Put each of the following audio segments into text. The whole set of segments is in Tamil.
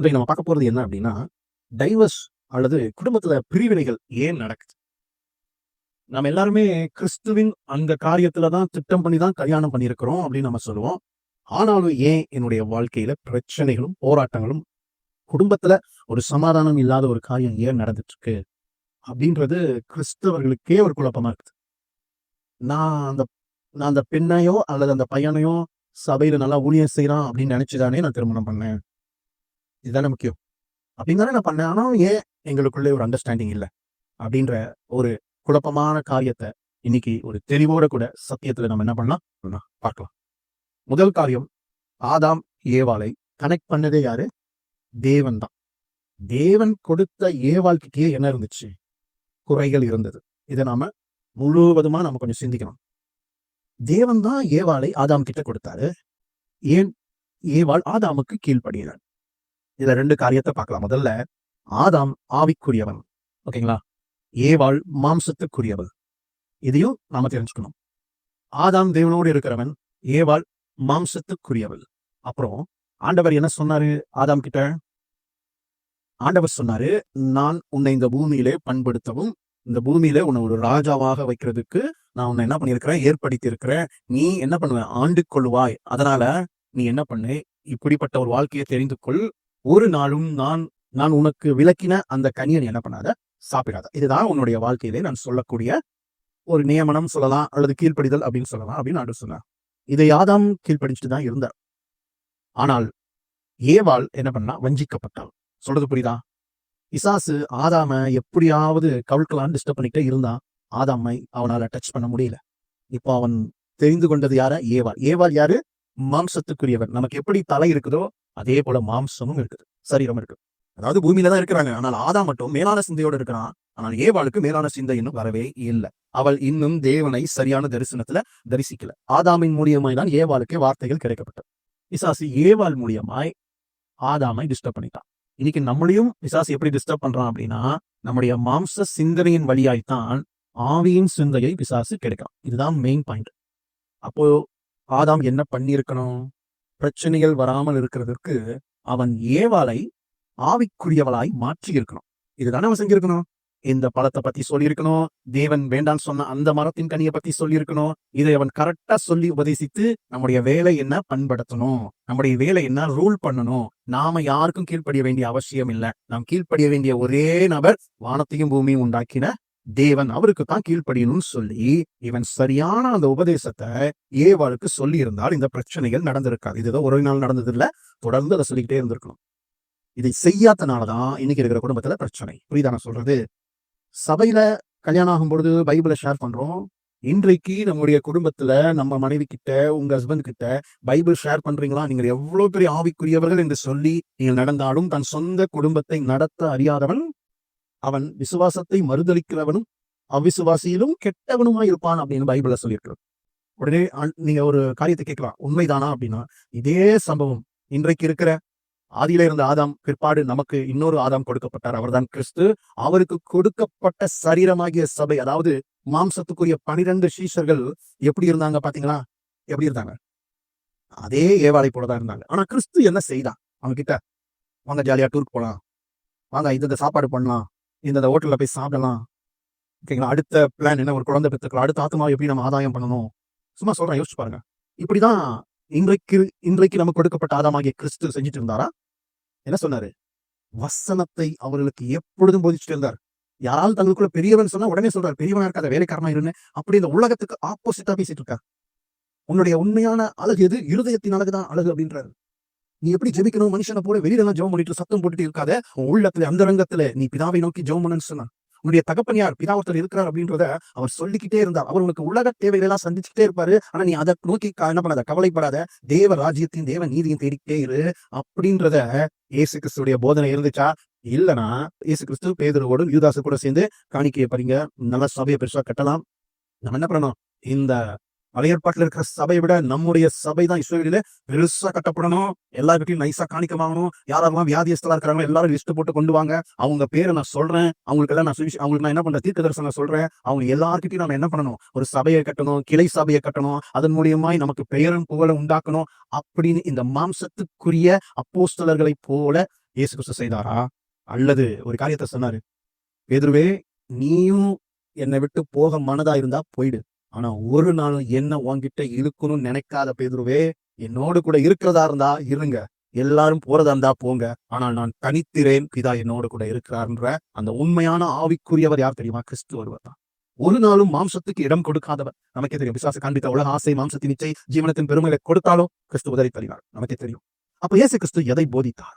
இன்றைக்கு நம்ம பார்க்க போறது என்ன அப்படின்னா டைவர்ஸ் அல்லது குடும்பத்துல பிரிவினைகள் ஏன் நடக்குது? நம்ம எல்லாருமே கிறிஸ்துவின் அந்த காரியத்துல தான் திட்டம் பண்ணி தான் கல்யாணம் பண்ணியிருக்கிறோம் அப்படின்னு நம்ம சொல்லுவோம். ஆனாலும் ஏன் என்னுடைய வாழ்க்கையில பிரச்சனைகளும் போராட்டங்களும் குடும்பத்துல ஒரு சமாதானம் இல்லாத ஒரு காரியம் ஏன் நடந்துட்டு இருக்கு அப்படின்றது கிறிஸ்தவர்களுக்கே ஒரு குழப்பமா இருக்குது. நான் அந்த நான் அந்த பெண்ணையோ அல்லது அந்த பையனையோ சபையில நல்லா ஊழியம் செய்யறான் அப்படின்னு நினைச்சுதானே நான் திருமணம் பண்ணேன்? இதுதானே முக்கியம். அப்படின்னு தானே நான் பண்ணேன். ஆனால் ஏன் எங்களுக்குள்ளே ஒரு அண்டர்ஸ்டாண்டிங் இல்லை? அப்படின்ற ஒரு குழப்பமான காரியத்தை இன்னைக்கு ஒரு தெளிவோட கூட சத்தியத்துல நம்ம என்ன பண்ணலாம்? பார்க்கலாம். முதல் காரியம் ஆதாம் ஏவாளை கனெக்ட் பண்ணதே யாரு? தேவன் தான். தேவன் கொடுத்த ஏவாள்கிட்டயே என்ன இருந்துச்சு? குறைகள் இருந்தது. இதை நாம முழுவதுமா நம்ம கொஞ்சம் சிந்திக்கணும். தேவன் தான் ஏவாளை ஆதாம் கிட்ட கொடுத்தாரு. ஏன்? ஏவாள் ஆதாமுக்கு கீழ்ப்படுகிறார். இதுல ரெண்டு காரியத்தை பார்க்கலாம் முதல்ல ஆதாம் ஆவிக்குரியவன். ஓகேங்களா? ஏவாள் மாம்சத்துக்குரியவள். இதையும் நாம தெரிஞ்சுக்கணும். ஆதாம் தேவனோடு இருக்கிறவன் ஏவாள் மாம்சத்துக்குரியவள். அப்புறம் ஆண்டவர் என்ன சொன்னாரு ஆதாம் கிட்ட? ஆண்டவர் சொன்னாரு நான் உன்னை இந்த பூமியிலே பண்படுத்தவும் இந்த பூமியில உன்னை ஒரு ராஜாவாக வைக்கிறதுக்கு நான் உன்னை என்ன பண்ணியிருக்கிறேன் ஏற்படுத்தி இருக்கிறேன் நீ என்ன பண்ணுவ? ஆண்டு கொள்வாய் அதனால நீ என்ன பண்ணு? இப்படிப்பட்ட ஒரு வாழ்க்கையை தெரிந்து கொள். ஒரு நாளும் நான் நான் உனக்கு விளக்கின அந்த கனியை நீ என்ன பண்ணாத? சாப்பிடாத. இதுதான் உன்னுடைய வாழ்க்கையிலே நான் சொல்லக்கூடிய ஒரு நியமனம் சொல்லலாம் அல்லது கீழ்ப்படிதல் அப்படின்னு சொல்லலாம் அப்படின்னு ஆண்டு சொன்னார். இதை யாதாம் கீழ்ப்படிச்சுட்டு தான் இருந்தார். ஆனால் ஏவாள் என்ன பண்ணா? வஞ்சிக்கப்பட்டாள். சொல்றது புரியுதா? இசாசு ஆதாம எப்படியாவது கவிழ்க்கலான்னு டிஸ்டர்ப் பண்ணிக்கிட்டே இருந்தான். ஆதாமை அவனால டச் பண்ண முடியல. இப்போ அவன் தெரிந்து கொண்டது யார? ஏவாள். ஏவாள் யாரு? மாம்சத்துக்குரியவன். நமக்கு எப்படி தலை இருக்குதோ அதே போல மாம்சமும் இருக்குது. சரீரம் இருக்கு. அதாவது பூமியில தான் இருக்கிறாங்க. ஆனால் ஆதா மட்டும் மேலான சிந்தையோடு இருக்கிறான். ஆனால் ஏவாளுக்கு மேலான சிந்தை இன்னும் வரவே இல்லை. அவள் இன்னும் தேவனை சரியான தரிசனத்துல தரிசிக்கல. ஆதாமின் மூலியமாய் தான் ஏவாளுக்கு வார்த்தைகள் கிடைக்கப்பட்டது. விசாசி ஏவாள் மூலியமாய் ஆதாமை டிஸ்டர்ப் பண்ணிட்டான். இன்னைக்கு நம்மளையும் விசாசி எப்படி டிஸ்டர்ப் பண்றான் அப்படின்னா நம்முடைய மாம்ச சிந்தனையின் வழியாய்த்தான் ஆவியின் சிந்தையை விசாசி கிடைக்கும் இதுதான் மெயின் பாயிண்ட் அப்போ ஆதாம் என்ன பண்ணியிருக்கணும்? பிரச்சனைகள் வராமல் இருக்கிறதுக்கு அவன் ஏவாளை ஆவிக்குரியவளாய் மாற்றி இருக்கணும் இதுதானே அவன் செஞ்சிருக்கணும்? இந்த பழத்தை பத்தி சொல்லியிருக்கணும். தேவன் வேண்டான்னு சொன்ன அந்த மரத்தின் கனியை பத்தி சொல்லியிருக்கணும். இதை அவன் கரெக்டா சொல்லி உபதேசித்து நம்முடைய வேலை என்ன? பண்படுத்தணும். நம்முடைய வேலை என்ன? ரூல் பண்ணணும். நாம யாருக்கும் கீழ்ப்படிய வேண்டிய அவசியம் இல்லை. நாம் கீழ்ப்படிய வேண்டிய ஒரே நபர் வானத்தையும் பூமியும் உண்டாக்கின தேவன் அவருக்கு தான் கீழ்ப்படியணும்னு சொல்லி இவன் சரியான அந்த உபதேசத்தை ஏவாளுக்கு சொல்லி இருந்தால் இந்த பிரச்சனைகள் நடந்திருக்காது. இதுதான் ஒரு நாள் நடந்தது இல்ல தொடர்ந்து அதை சொல்லிக்கிட்டே இருந்திருக்கணும். இதை செய்யாதனாலதான் இன்னைக்கு இருக்கிற குடும்பத்துல பிரச்சனை. புரியுதா நான் சொல்றது? சபையில கல்யாணம் ஆகும் பொழுது பைபிளை ஷேர் பண்றோம். இன்றைக்கு நம்முடைய குடும்பத்துல நம்ம மனைவி கிட்ட உங்க ஹஸ்பண்ட் கிட்ட பைபிள் ஷேர் பண்றீங்களா? நீங்கள் எவ்வளவு பெரிய ஆவிக்குரியவர்கள் என்று சொல்லி நீங்கள் நடந்தாலும் தன் சொந்த குடும்பத்தை நடத்த அறியாதவன் அவன் விசுவாசத்தை மறுதளிக்கிறவனும் அவ்விசுவாசியிலும் கெட்டவனுமா இருப்பான் அப்படின்னு பைபிள சொல்லியிருக்கிறது உடனே நீங்க ஒரு காரியத்தை கேட்கலாம். உண்மைதானா அப்படின்னா இதே சம்பவம். இன்றைக்கு இருக்கிற ஆதியில இருந்த ஆதாம் பிற்பாடு நமக்கு இன்னொரு ஆதாம் கொடுக்கப்பட்டார். அவர்தான் கிறிஸ்து. அவருக்கு கொடுக்கப்பட்ட சரீரமாகிய சபை அதாவது மாம்சத்துக்குரிய பனிரெண்டு சீஷர்கள் எப்படி இருந்தாங்க பாத்தீங்களா? எப்படி இருந்தாங்க? அதே ஏவாளை போலதான் இருந்தாங்க. ஆனா கிறிஸ்து என்ன செய்தான்? அவங்க கிட்ட வாங்க ஜாலியா டூருக்கு போலாம். வாங்க இந்த சாப்பாடு பண்ணலாம். இந்த ஹோட்டல்ல போய் சாப்பிடலாம். ஓகேங்களா அடுத்த பிளான் என்ன? ஒரு குழந்தை பெற்றுக்கலாம். அடுத்த ஆத்மாவை எப்படி நம்ம ஆதாயம் பண்ணணும்? சும்மா சொல்கிறேன் யோசிச்சு பாருங்க. இப்படிதான் இன்றைக்கு இன்றைக்கு நமக்கு கொடுக்கப்பட்ட ஆதாமாகிய கிறிஸ்து செஞ்சுட்டு இருந்தாரா? என்ன சொன்னாரு? வசனத்தை அவர்களுக்கு எப்பொழுதும் போதிச்சுட்டு இருந்தார். யாராவது தங்களுக்குள்ள பெரியவன் சொன்னா உடனே சொல்றாரு. பெரியவனா இருக்காத வேலைக்காரனா இருன்னு. அப்படி இந்த உலகத்துக்கு ஆப்போசிட்டா பேசிட்டு இருக்கார். உன்னுடைய உண்மையான அழகு எது? இருதயத்தின் அழகுதான் அழகு அப்படின்றாரு. நீ எப்படி ஜெபிக்கணும்? மனுஷனை போல வெளியில எல்லாம் ஜெபம் பண்ணிட்டு சத்தம் போட்டுட்டு இருக்காத. உன் உள்ளத்துல அந்த ரங்கத்துல நீ பிதாவை நோக்கி ஜெபம் பண்ணு சொன்னார் உன்னுடைய தகப்பன் யார்? பிதா ஒருத்தர் இருக்கிறார் அப்படின்றத அவர் சொல்லிக்கிட்டே இருந்தார். அவர் உனக்கு உலக தேவைகளெல்லாம் சந்திச்சுட்டே இருப்பாரு. ஆனா நீ அதை நோக்கி க- என்ன பண்ணாத? கவலைப்படாத. தேவ ராஜ்யத்தையும் தேவ நீதியும் தேடிக்கிட்டே இரு அப்படின்றத இயேசு கிறிஸ்துடைய போதனை இருந்துச்சா? இல்லனா இயேசு கிறிஸ்து பேதுருவோடும் யூதாசு கூட சேர்ந்து காணிக்கையை பாருங்க நல்ல சபையை பெருசா கட்டலாம். நம்ம என்ன பண்ணணும்? இந்த பழையற்பாட்டில் இருக்கிற சபையை விட நம்முடைய சபை தான் இஸ்ரேலில பெருசா கட்டப்படணும். எல்லாருக்கிட்டையும் நைஸா காணிக்க வாங்கணும். யாரெல்லாம் வியாதியஸ்தலா இருக்கிறாங்களோ எல்லாரும் லிஸ்ட் போட்டு கொண்டு வாங்க. அவங்க பேரை நான் சொல்றேன். அவங்களுக்கு எல்லாம் நான் அவங்களுக்கு நான் என்ன பண்றேன்? தீர்க்க தரிசனம் சொல்றேன். அவங்க எல்லாருக்கிட்டையும் நம்ம என்ன பண்ணணும்? ஒரு சபையை கட்டணும் கிளை சபையை கட்டணும். அதன் மூலியமாய் நமக்கு பெயரும் புகழும் உண்டாக்கணும் அப்படின்னு இந்த மாம்சத்துக்குரிய அப்போஸ்தலர்களை போல இயேசு கிறிஸ்து செய்தாரா? அல்லது ஒரு காரியத்தை சொன்னாரு. எதிர்வே நீயும் என்னை விட்டு போக மனதா இருந்தா போயிடு. ஆனா ஒரு நாள் என்ன உன்கிட்ட இருக்கணும்னு நினைக்காத பேதுருவே என்னோடு கூட இருக்கிறதா இருந்தா இருங்க. எல்லாரும் போறதா இருந்தா போங்க. ஆனால் நான் தனித்திரேன் பிதா என்னோடு கூட இருக்கிறார்ன்ற அந்த உண்மையான ஆவிக்குரியவர் யார் தெரியுமா? கிறிஸ்து ஒருவர் தான். ஒரு நாளும் மாம்சத்துக்கு இடம் கொடுக்காதவர். நமக்கே தெரியும். விசுவாச காண்பித்த உலக ஆசை மாம்சத்தின் இச்சை ஜீவனத்தின் பெருமைகளை கொடுத்தாலும் கிறிஸ்து உதவி தருகிறார் நமக்கே தெரியும். அப்ப இயேசு கிறிஸ்து எதை போதித்தார்?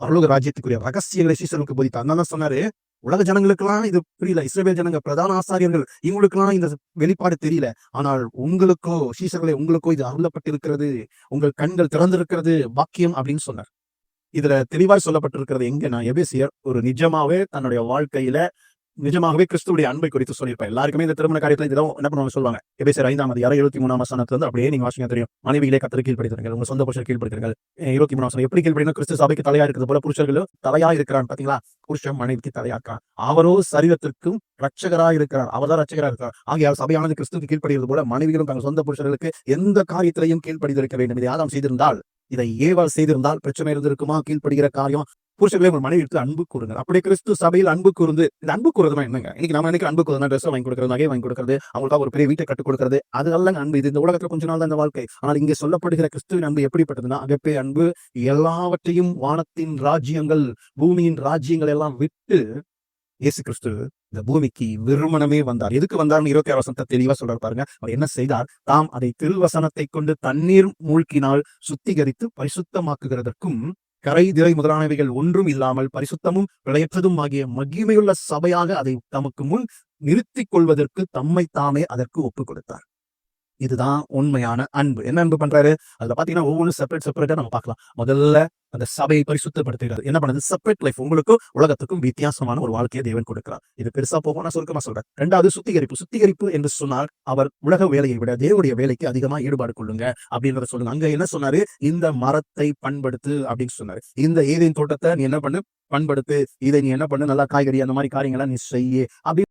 பரலோக ராஜ்யத்துக்குரிய ரகசியங்களை சீசனுக்கு போதித்தார். தான் சொன்னாரு. உலக ஜனங்களுக்கெல்லாம் இது புரியல. இஸ்ரேல் ஜனங்க பிரதான ஆசாரியர்கள் இவங்களுக்கெல்லாம் இந்த வெளிப்பாடு தெரியல. ஆனால் உங்களுக்கோ சீசர்களே உங்களுக்கோ இது அருளப்பட்டிருக்கிறது. உங்கள் கண்கள் திறந்திருக்கிறது பாக்கியம் அப்படின்னு சொன்னார். இதுல தெளிவாய் சொல்லப்பட்டிருக்கிறது எங்கன்னா எபேசியர் ஒரு நிஜமாவே தன்னுடைய வாழ்க்கையில நிஜமாகவே கிறிஸ்துடைய அன்பை குறித்து சொல்லியிருப்பேன். எல்லாருக்குமே இந்த திருமண காரியத்துல இதெல்லாம் என்ன பண்ணுவாங்க சொல்லுவாங்க? எபேசியர் ஐந்தாம் அதிகாரம் இருபத்தி மூணாம் வசனத்துல இருந்து அப்படியே நீங்க வாசிங்க தெரியும். மனைவிகளே கத்திர கீழ்படுத்துறீங்க உங்க சொந்த புருஷர் கீழ்படுத்துறீங்க இருபத்தி மூணாம் வசனம் எப்படி கீழ்படினா கிறிஸ்து சபைக்கு தலையா இருக்கிறது போல புருஷர்களும் தலையா இருக்கிறான் பாத்தீங்களா? புருஷன் மனைவிக்கு தலையா இருக்கான் அவரோ சரீரத்திற்கும் ரட்சகரா இருக்கிறார். அவர்தான் ரட்சகரா இருக்கிறார் ஆகையால் சபையானது கிறிஸ்துக்கு கீழ்ப்படுகிறது போல மனைவிகளும் தங்கள் சொந்த புருஷர்களுக்கு எந்த காரியத்திலையும் கீழ்ப்படிந்திருக்க வேண்டும். இதை யாரும் செய்திருந்தால் இதை ஏவாள் செய்திருந்தால் பிரச்சனை இருந்திருக்குமா? கீழ்ப்படுகிற காரியம் புருஷர்களே உங்கள் மனைவி எடுத்து அன்பு கூறுங்கள். அப்படியே கிறிஸ்து சபையில் அன்பு கூர்ந்து இந்த அன்பு கூறுறதுனா என்னங்க? இன்னைக்கு நம்ம நினைக்கிற அன்பு கூறுதுனா ட்ரெஸ் வாங்கி கொடுக்கறது நகை வாங்கி கொடுக்கறது அவங்களுக்காக ஒரு பெரிய வீட்டை கட்டுக் கொடுக்கறது அது அல்லங்க அன்பு. இது இந்த உலகத்துல கொஞ்ச நாள் தான் இந்த வாழ்க்கை. ஆனால் இங்கே சொல்லப்படுகிற கிறிஸ்துவின் அன்பு எப்படிப்பட்டதுன்னா அகப்பே அன்பு எல்லாவற்றையும் வானத்தின் ராஜ்யங்கள் பூமியின் ராஜ்யங்கள் எல்லாம் விட்டு இயேசு கிறிஸ்து இந்த பூமிக்கு விருமணமே வந்தார். எதுக்கு வந்தார்னு இருபத்தி ஆறு வசனத்தை தெளிவா சொல்றாரு பாருங்க. அவர் என்ன செய்தார்? தாம் அதை திருவசனத்தை கொண்டு தண்ணீர் மூழ்கினால் சுத்திகரித்து பரிசுத்தமாக்குகிறதற்கும் கரை திரை முதலானவைகள் ஒன்றும் இல்லாமல் பரிசுத்தமும் விளையற்றதும் ஆகிய மகிமையுள்ள சபையாக அதை தமக்கு முன் நிறுத்திக் கொள்வதற்கு தம்மை தாமே அதற்கு ஒப்புக் கொடுத்தார். இதுதான் உண்மையான அன்பு. என்ன அன்பு பண்றாரு? அதுல பாத்தீங்கன்னா ஒவ்வொன்றும் செப்பரேட் செப்பரேட்டா நம்ம பார்க்கலாம். முதல்ல அந்த சபையை பரிசுத்தப்படுத்துகிறது என்ன பண்ணுது? செப்பரேட் லைஃப் உங்களுக்கும் உலகத்துக்கும் வித்தியாசமான ஒரு வாழ்க்கையை தேவன் கொடுக்கிறார். இது பெருசா போகும் நான் சுருக்கமா சொல்றேன். ரெண்டாவது சுத்திகரிப்பு. சுத்திகரிப்பு என்று சொன்னால் அவர் உலக வேலையை விட தேவனுடைய வேலைக்கு அதிகமா ஈடுபாடு கொள்ளுங்க அப்படின்றத சொல்லுங்க. அங்க என்ன சொன்னாரு? இந்த மரத்தை பண்படுத்து அப்படின்னு சொன்னாரு. இந்த ஏதேன் தோட்டத்தை நீ என்ன பண்ணு? பண்படுத்து. இதை நீ என்ன பண்ணு? நல்லா காய்கறி அந்த மாதிரி காரியங்களை நீ செய்ய. அப்படி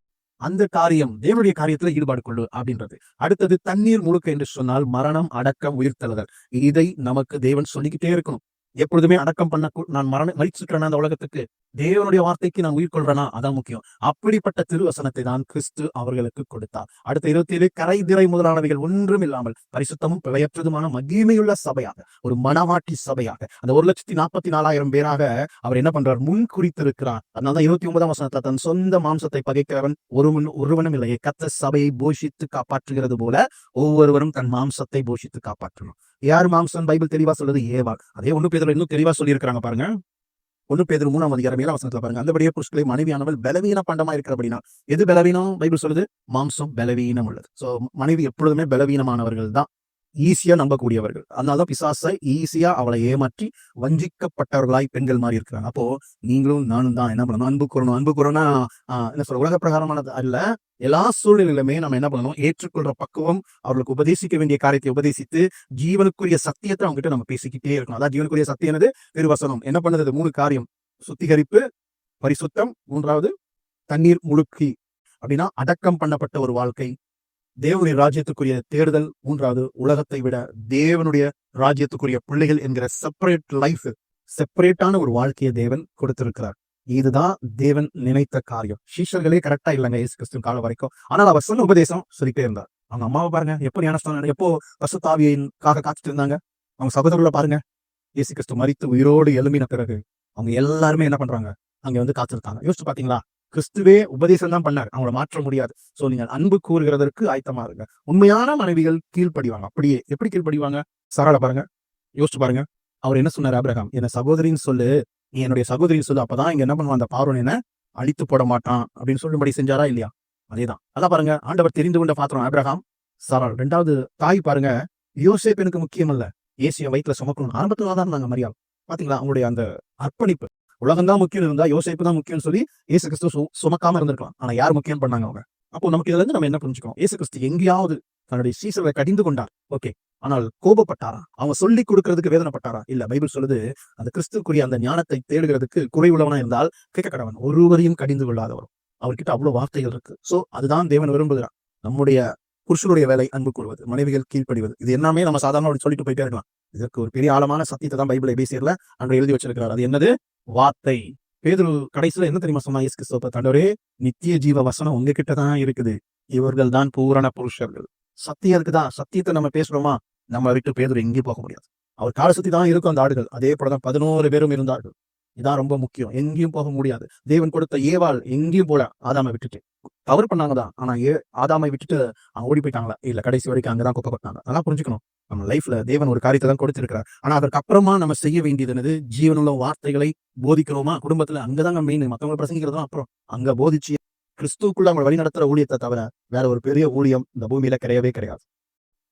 அந்த காரியம் தேவனுடைய காரியத்துல ஈடுபாடு கொள்ளு அப்படின்றது. அடுத்தது தண்ணீர் முழுக்க என்று சொன்னால் மரணம் அடக்கம் உயிர்த்தலுதல் இதை நமக்கு தேவன் சொல்லிக்கிட்டே இருக்கணும். எப்பொழுதுமே அடக்கம் பண்ண நான் மரண மறிச்சுக்கிறேன் அந்த உலகத்துக்கு? தேவனுடைய வார்த்தைக்கு நான் உயிர் கொள்றேனா? அதான் முக்கியம். அப்படிப்பட்ட திருவசனத்தை தான் கிறிஸ்து அவர்களுக்கு கொடுத்தார். அடுத்த இருபத்தி ஏழு கரை திரை முதலானவைகள் ஒன்றும் இல்லாமல் பரிசுத்தமும் பிழையற்றதுமான மகிமையுள்ள சபையாக ஒரு மனவாட்டி சபையாக அந்த ஒரு லட்சத்தி நாற்பத்தி நாலாயிரம் பேராக அவர் என்ன பண்றார்? முன் குறித்திருக்கிறார். அதனால இருபத்தி ஒன்பதாம் வசனத்துல தன் சொந்த மாம்சத்தை பகைக்கிறவன் ஒருவன் ஒருவனும் இல்லையே. கத்த சபையை போஷித்து காப்பாற்றுகிறது போல ஒவ்வொருவரும் தன் மாம்சத்தை போஷித்து காப்பாற்றணும். யார் மாம்சம் பைபிள் தெளிவா சொல்லுது ஏவாள் அதே ஒன்று பேதர் இன்னும் தெளிவா சொல்லியிருக்கிறாங்க பாருங்க. ஒன்று பேதர் மூணாம் அதிகாரம் ஏழாம் வசனத்துல பாருங்க. அந்தபடியே புருஷர்களை மனைவியானவள் பலவீன பண்டமா இருக்கிறபடினா. எது பலவீனம்? பைபிள் சொல்லுது மாம்சம் பலவீனம் உள்ளது சோ மனைவி எப்பொழுதுமே பலவீனமானவர்கள் தான் ஈஸியா நம்பக்கூடியவர்கள். அதனாலதான் பிசாசை ஈஸியா அவளை ஏமாற்றி வஞ்சிக்கப்பட்டவர்களாய் பெண்கள் மாதிரி இருக்கிறாங்க. அப்போ நீங்களும் நானும் தான் என்ன பண்ணணும்? அன்பு கூறணும். அன்பு கூறனா என்ன சொல்ற உலக பிரகாரமானது அல்ல. எல்லா சூழ்நிலையிலுமே நம்ம என்ன பண்ணணும்? ஏற்றுக்கொள்ற பக்குவம் அவர்களுக்கு உபதேசிக்க வேண்டிய காரியத்தை உபதேசித்து ஜீவனுக்குரிய சத்தியத்தை அவங்க கிட்ட நம்ம பேசிக்கிட்டே இருக்கணும். அதான் ஜீவனுக்குரிய சத்தியம் என்னது? திருவசனம். என்ன பண்ணுறது மூணு காரியம். சுத்திகரிப்பு பரிசுத்தம் மூன்றாவது தண்ணீர் முழுக்கி. அப்படின்னா அடக்கம் பண்ணப்பட்ட ஒரு வாழ்க்கை. தேவனுடைய ராஜ்யத்துக்குரிய தேர்தல் மூன்றாவது உலகத்தை விட தேவனுடைய ராஜ்யத்துக்குரிய பிள்ளைகள் என்கிற செப்பரேட் லைஃப் செப்பரேட்டான ஒரு வாழ்க்கையை தேவன் கொடுத்திருக்கிறார். இதுதான் தேவன் நினைத்த காரியம். சீஷர்களே கரெக்டா இல்லைங்க இயேசு கிறிஸ்து காலம் வரைக்கும். ஆனால் அவர் சொன்ன உபதேசம் சொல்லிட்டே இருந்தார். அவங்க அம்மாவை பாருங்க எப்போ ஞானஸ்தானம் எப்போ பசுத்தாவியின்காக காத்துட்டு இருந்தாங்க? அவங்க சகோதரர்களை பாருங்க. இயேசு கிறிஸ்து மறித்து உயிரோடு எழுமின பிறகு அவங்க எல்லாருமே என்ன பண்றாங்க? அங்க வந்து காத்திருக்காங்க. யோசிச்சு பாத்தீங்களா? கிறிஸ்துவே உபதேசம் தான் பண்ணார். அவங்கள மாற்ற முடியாது. சோ நீங்கள் அன்பு கூறுகிறதற்கு ஆயத்தமா இருங்க உண்மையான மனைவிகள் கீழ்ப்படிவாங்க. அப்படியே எப்படி கீழ்ப்படிவாங்க? சரள பாருங்க. யோசிச்சு பாருங்க. அவர் என்ன சொன்னார் அபிரகாம் என்ன சகோதரின்னு சொல்லு. நீ என்னுடைய சகோதரின்னு சொல்லு. அப்பதான் இங்க என்ன பண்ணுவான்? அந்த பார்வன் என்ன அழித்து போட மாட்டான். அப்படின்னு சொல்லும்படி செஞ்சாரா இல்லையா? அதேதான். அதான் பாருங்க. ஆண்டவர் தெரிந்து கொண்ட பாத்திரம் அபிரகாம் சரள். ரெண்டாவது தாய் பாருங்க. யோசேப் எனக்கு முக்கியம் இல்ல ஏசிய வயிற்றுல சுமக்கணும் ஆரம்பத்துல தான் இருந்தாங்க மரியாதை பாத்தீங்களா? அவங்களுடைய அந்த அர்ப்பணிப்பு. உலகம் தான் முக்கியம் இருந்தா யோசிப்பு தான் முக்கியம்னு சொல்லி ஏசு கிறிஸ்து சுமக்காம இருந்திருக்கலாம். ஆனா யார் முக்கியம் பண்ணாங்க அவங்க? அப்போ நமக்கு இதுல இருந்து நம்ம என்ன புரிஞ்சுக்கோம் ஏசு கிறிஸ்து எங்கேயாவது தன்னுடைய சீசரை கடிந்து கொண்டார். ஓகே. ஆனால் கோபப்பட்டாரா? அவங்க சொல்லி கொடுக்கறதுக்கு வேதனைப்பட்டாரா? இல்ல பைபிள் சொல்லுது அந்த கிறிஸ்துக்குரிய அந்த ஞானத்தை தேடுகிறதுக்கு குறை உள்ளவனா இருந்தால் கேட்க கடவன் ஒருவரையும் கடிந்து கொள்ளாதவரும். அவர்கிட்ட அவ்வளவு வார்த்தைகள் இருக்கு. சோ அதுதான் தேவன் விரும்புகிறான் நம்முடைய புருஷனுடைய வேலை அன்பு கூறுவது மனைவிகள் கீழ்ப்படிவது. இது எல்லாமே நம்ம சாதாரண சொல்லிட்டு போயிட்டே இருக்கலாம். இதற்கு ஒரு பெரிய ஆழமான சத்தியத்தை தான் பைபிள் எபிசியர்ல அன்று எழுதி வச்சிருக்கிறார். அது என்னது? வார்த்தை. பேதுரு கடைசியில என்ன தெரியுமா சொன்னா இயேசு கிறிஸ்துவ தண்டவரே நித்திய ஜீவ வசனம் உங்ககிட்ட தான் இருக்குது. இவர்கள் தான் பூரண புருஷர்கள். சத்தியம் இருக்குதா? சத்தியத்தை நம்ம பேசுறோமா? நம்ம விட்டு பேதுரு எங்கேயும் போக முடியாது. அவர் கால சுத்தி தான் இருக்கும் அந்த ஆடுகள். அதே போலதான் பதினோரு பேரும் இருந்தார்கள். இதான் ரொம்ப முக்கியம். எங்கேயும் போக முடியாது. தேவன் கொடுத்த ஏவாள் எங்கேயும் போல ஆதாமை விட்டுட்டு. தவறு பண்ணாங்க தான். ஆனா ஏ ஆதாமை விட்டுட்டு அவங்க ஓடி போயிட்டாங்களா? இல்ல கடைசி வரைக்கும் அங்கதான் குப்பை கொட்டாங்க அதெல்லாம் புரிஞ்சுக்கணும். நம்ம லைஃப்ல தேவன் ஒரு காரியத்தை தான் கொடுத்திருக்கிறார். ஆனா அதற்கு அப்புறமா நம்ம செய்ய வேண்டியது என்னது? ஜீவனுள்ள வார்த்தைகளை போதிக்கிறோமா? குடும்பத்துல அங்கதாங்க மெயின் மத்தவங்க பிரசங்கிக்கிறதும் அப்புறம். அங்க போதிச்சு கிறிஸ்துவுக்குள்ள அவங்க வழி நடத்துற ஊழியத்தை தவிர வேற ஒரு பெரிய ஊழியம் இந்த பூமியில கிடையவே கிடையாது.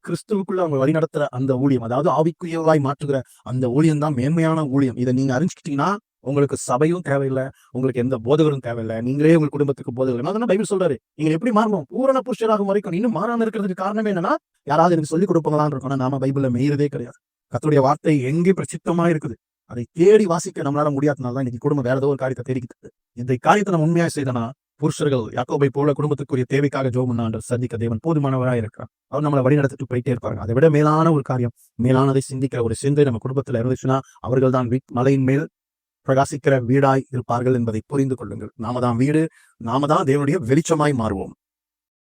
கிறிஸ்துவுக்குள்ள அவங்க வழி நடத்துற அந்த ஊழியம் அதாவது ஆவிக்குரியவாய் மாற்றுகிற அந்த ஊழியம் தான் மேன்மையான ஊழியம். இதை நீங்க அறிஞ்சுக்கிட்டீங்கன்னா உங்களுக்கு சபையும் தேவையில்லை உங்களுக்கு எந்த போதகரும் தேவையில்லை. நீங்களே உங்க குடும்பத்துக்கு போதகர். பைபிள் சொல்றாரு. நீங்க எப்படி மாறணும்? பூரண புருஷராகும் வரைக்கும் இன்னும் மாறாம இருக்கிறதுக்கு காரணம் என்னன்னா யாராவது எனக்கு சொல்லிக் கொடுப்பாங்களான்னு இருக்கும் நாம பைபிள்ல மெய்யறதே கிடையாது. கத்துடைய வார்த்தை எங்கே பிரசித்தமா இருக்குது? அதை தேடி வாசிக்க நம்மளால முடியாதனால தான் இன்னைக்கு குடும்பம் வேற ஏதோ ஒரு காரியத்தை தேடிக்கிட்டு இந்த காரியத்தை நம்ம உண்மையா செய்தனா புருஷர்கள் யாக்கோபை போல குடும்பத்துக்குரிய தேவைக்காக ஜோமுன்னா ஆண்டு சந்திக்க தேவன் போதுமானவராக இருக்கிறார். அவர் நம்மளை வழி நடத்திட்டு போயிட்டே இருப்பாங்க அதை விட மேலான ஒரு காரியம் மேலானதை சிந்திக்கிற ஒரு சிந்தை நம்ம குடும்பத்துல இருந்துச்சுன்னா அவர்கள் தான் வீட் மலையின் மேல் பிரகாசிக்கிற வீடாய் இருப்பார்கள் என்பதை புரிந்து கொள்ளுங்கள். நாம தான் வீடு நாம தான் தேவனுடைய வெளிச்சமாய் மாறுவோம்.